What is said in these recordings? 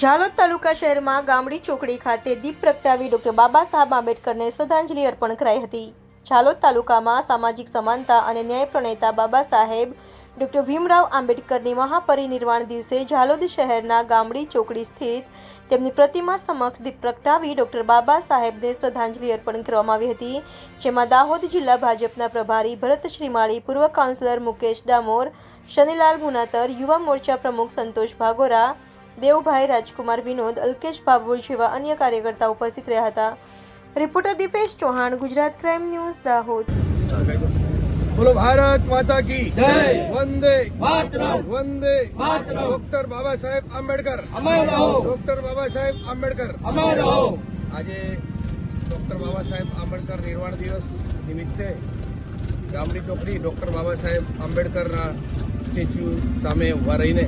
ઝાલોદ તાલુકા શહેરમાં ગામડી ચોકડી ખાતે દીપ પ્રગટાવી ડોક્ટર બાબા સાહેબ આંબેડકરને શ્રદ્ધાંજલિ અર્પણ કરાઈ હતી. ઝાલોદ તાલુકામાં સામાજિક સમાનતા અને ન્યાય પ્રણેતા બાબા સાહેબ, ડોક્ટર ભીમરાવ આંબેડકરની મહાપરિનિર્વાણ દિવસે ઝાલોદ શહેરના ગામડી ચોકડી સ્થિત તેમની પ્રતિમા સમક્ષ દીપ પ્રગટાવી ડોક્ટર બાબા સાહેબને શ્રદ્ધાંજલિ અર્પણ કરવામાં આવી હતી, જેમાં દાહોદ જિલ્લા ભાજપના પ્રભારી ભરત શ્રીમાળી, પૂર્વ કાઉન્સિલર મુકેશ ડામોર, શનિલાલ મુનાતર, યુવા મોરચા પ્રમુખ સંતોષ ભાગોરા દેવભાઈ રાજકુમાર વિનોદ અલ્કેશ બાબુર જેવા અન્ય કાર્યકર્તા ઉપસ્થિત રહ્યા હતા reporter Dipesh Chauhan Gujarat crime news Dahod બોલો ભારત માતા કી જય. વંદે માતરમ. વંદે માતરમ. ડોક્ટર બાબા સાહેબ આંબેડકર અમર રહો. ડોક્ટર બાબા સાહેબ આંબેડકર અમર રહો. આજે ડોક્ટર બાબા સાહેબ આંબેડકર નિર્વાણ દિવસ નિમિત્તે ગામડી ચોકડી ડોક્ટર બાબા સાહેબ આંબેડકરના સ્ટેચ્યુ સામે ઊભા રહીને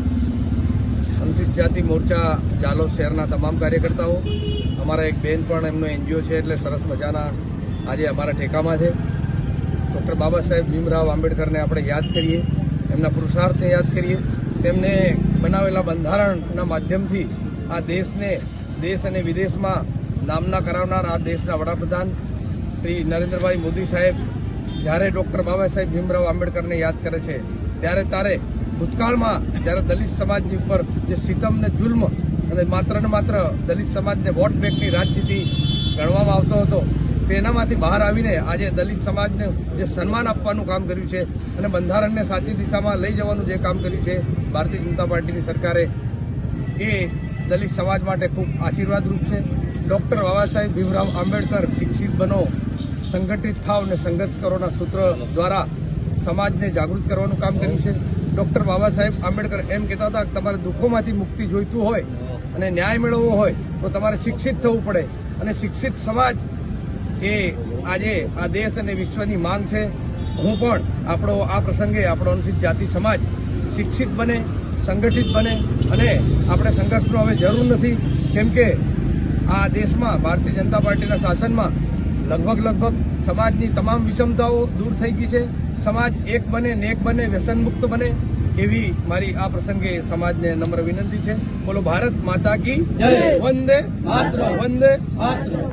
જાતિ મોરચા જાલોદ શહેરના તમામ કાર્યકર્તાઓ, અમારા એક બેન પણ એમનો એનજીઓ છે એટલે સરસ મજાના આજે અમારા ઠેકામાં છે. ડૉક્ટર બાબા સાહેબ ભીમરાવ આંબેડકરને આપણે યાદ કરીએ, એમના પુરુષાર્થને યાદ કરીએ, તેમને બનાવેલા બંધારણના માધ્યમથી આ દેશને, દેશ અને વિદેશમાં નામના કરાવનાર આ દેશના વડાપ્રધાન શ્રી નરેન્દ્રભાઈ મોદી સાહેબ જ્યારે ડૉક્ટર બાબા સાહેબ ભીમરાવ આંબેડકરને યાદ કરે છે, ત્યારે તારે ભૂતકાળમાં જ્યારે દલિત સમાજની ઉપર જે સીતમને જુલ્મ અને માત્ર ને માત્ર દલિત સમાજને વોટ બેંકની રાજનીતિ ગણવામાં આવતો હતો, તેનામાંથી બહાર આવીને આજે દલિત સમાજને જે સન્માન આપવાનું કામ કર્યું છે અને બંધારણને સાચી દિશામાં લઈ જવાનું જે કામ કર્યું છે, ભારતીય જનતા પાર્ટીની સરકારે એ દલિત સમાજ માટે ખૂબ આશીર્વાદરૂપ છે. ડૉક્ટર બાબા સાહેબ ભીમરાવ આંબેડકર શિક્ષિત બનો, સંગઠિત થાવ અને સંઘર્ષ કરોના સૂત્ર દ્વારા સમાજને જાગૃત કરવાનું કામ કર્યું છે. ડૉક્ટર બાબા સાહેબ આંબેડકર એમ કહેતા હતા કે તમારે દુઃખોમાંથી મુક્તિ જોઈતું હોય અને ન્યાય મેળવવો હોય તો તમારે શિક્ષિત થવું પડે. અને શિક્ષિત સમાજ એ આજે આ દેશ અને વિશ્વની માંગ છે. હું પણ આપણો આ પ્રસંગે આપણો અનુસૂચિત જાતિ સમાજ શિક્ષિત બને, સંગઠિત બને અને આપણે સંઘર્ષનો હવે જરૂર નથી. કેમ કે આ દેશમાં ભારતીય જનતા પાર્ટીના શાસનમાં લગભગ લગભગ સમાજની તમામ વિષમતાઓ દૂર થઈ ગઈ છે. સમાજ એક બને નેક બને, વ્યસનમુક્ત બને. એવી મારી આ પ્રસંગે સમાજને નમ્ર વિનંતી છે બોલો ભારત માતા કી. વંદે. વંદે માતરમ.